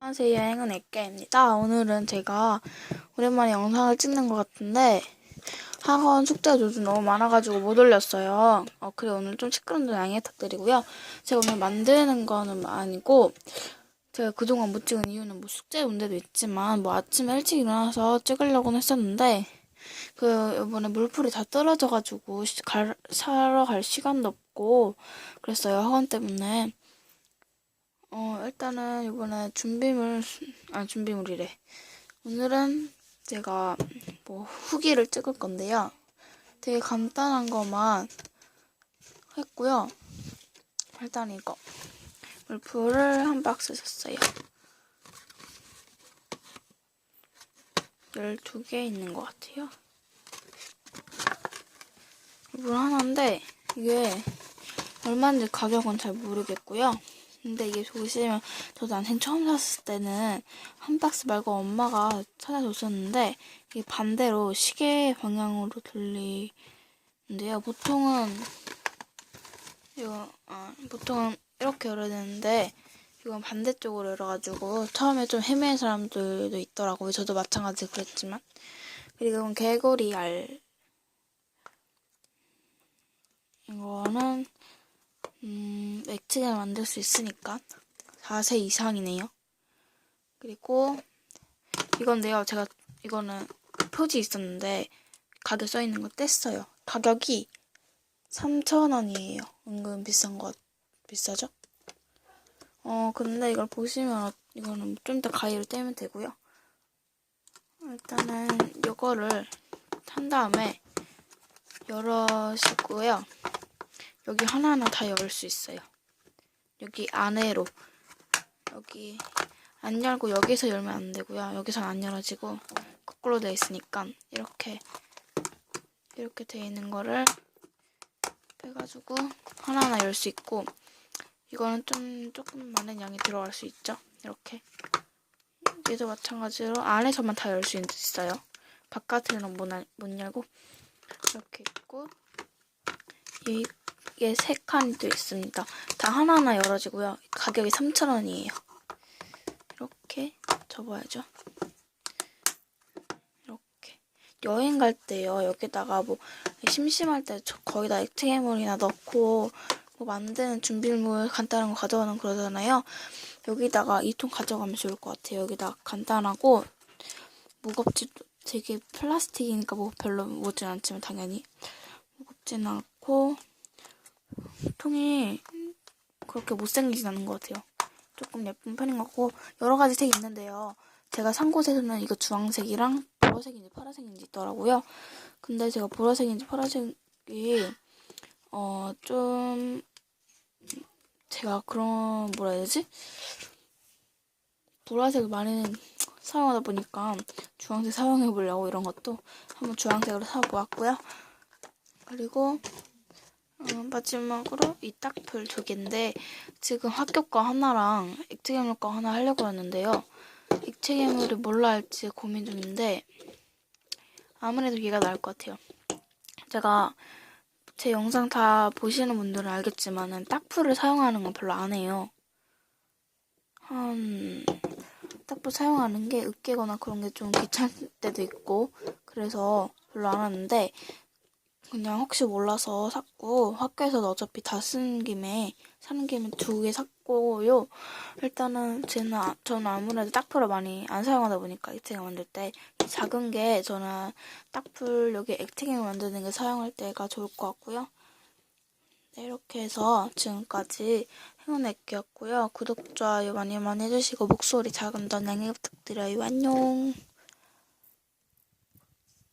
안녕하세요. 여행은 액계입니다. 오늘은 제가 오랜만에 영상을 찍는 것 같은데 학원 숙제 요즘 너무 많아가지고 못 올렸어요. 어, 그래 오늘 좀 시끄러운 점 양해 부탁드리고요. 제가 오늘 만드는 거는 아니고 제가 그동안 못 찍은 이유는 뭐 숙제 문제도 있지만 뭐 아침에 일찍 일어나서 찍으려고는 했었는데 그 이번에 물풀이 다 떨어져가지고 시- 갈, 사러 갈 시간도 없고 그랬어요. 학원 때문에. 어, 일단은 이번에 준비물, 아, 준비물이래. 오늘은 제가 뭐 후기를 찍을 건데요. 되게 간단한 것만 했고요. 일단 이거. 물풀을 한 박스 샀어요. 12개 있는 것 같아요. 물 하나인데, 이게 얼마인지 가격은 잘 모르겠고요. 근데 이게 보시면 저도 난생 처음 샀을 때는 한 박스 말고 엄마가 찾아줬었는데 이게 반대로 시계 방향으로 돌리는데요. 보통은 이거 아, 보통은 이렇게 열어야 되는데 이건 반대쪽으로 열어가지고 처음에 좀 헤매는 사람들도 있더라고요. 저도 마찬가지 그랬지만 그리고 이건 개구리 알 이거는 음, 액체를 만들 수 있으니까 4세 이상이네요. 그리고 이건데요. 제가 이거는 표지 있었는데 가격 써 있는 거 뗐어요. 가격이 3,000원이에요. 은근 비싼 거 비싸죠? 어, 근데 이걸 보시면 이거는 좀 더 가위로 떼면 되고요. 일단은 이거를 한 다음에 열어시고요. 여기 하나하나 다 열 수 있어요. 여기 안에로 여기 안 열고 여기서 열면 안 되고요. 여기서 안 열어지고 거꾸로 돼 있으니까 이렇게 이렇게 돼 있는 거를 빼가지고 하나하나 열 수 있고 이거는 좀 조금 많은 양이 들어갈 수 있죠. 이렇게 얘도 마찬가지로 안에서만 다 열 수 있어요. 바깥에는 못, 알- 못 열고 이렇게 있고 이 이게 세또 있습니다. 다 하나하나 열어지고요. 가격이 3,000원이에요. 이렇게 접어야죠. 이렇게. 여행 갈 때요. 여기다가 뭐 심심할 때 저- 거기다 액체물이나 넣고 뭐 만드는 준비물 간단한 거 가져가는 그러잖아요. 여기다가 이 통 가져가면 좋을 것 같아요. 여기다 간단하고 무겁지 되게 플라스틱이니까 뭐 별로 무겁진 않지만 당연히 무겁진 않고 통이 그렇게 못생기진 않은 것 같아요. 조금 예쁜 편인 것 같고 여러 가지 색이 있는데요. 제가 산 곳에서는 이거 주황색이랑 보라색인지 파란색인지 있더라고요. 근데 제가 보라색인지 파란색이 어 좀 제가 그런 뭐라 해야 되지? 보라색을 많이 사용하다 보니까 주황색 사용해 보려고 이런 것도 한번 주황색으로 사보았고요. 그리고 어, 마지막으로 이 딱풀 두 개인데 지금 학교 거 하나랑 액체 괴물 거 하나 하려고 했는데요. 액체 괴물을 뭘로 할지 고민 중인데 아무래도 얘가 나을 것 같아요. 제가 제 영상 다 보시는 분들은 알겠지만은 딱풀을 사용하는 건 별로 안 해요. 한 딱풀 사용하는 게 으깨거나 그런 게 좀 귀찮을 때도 있고 그래서 별로 안 하는데 그냥 혹시 몰라서 샀고 학교에서도 어차피 다 쓰는 김에 사는 김에 두 개 샀고요. 일단은 저는 아- 저는 아무래도 딱풀을 많이 안 사용하다 보니까 액체가 만들 때이 작은 게 저는 딱풀 여기 액체가 만드는 게 사용할 때가 좋을 것 같고요. 네, 이렇게 해서 지금까지 행운 액기였고요. 구독, 좋아요 많이 많이 해주시고 목소리 작은 던 양해 부탁드려요. 안녕.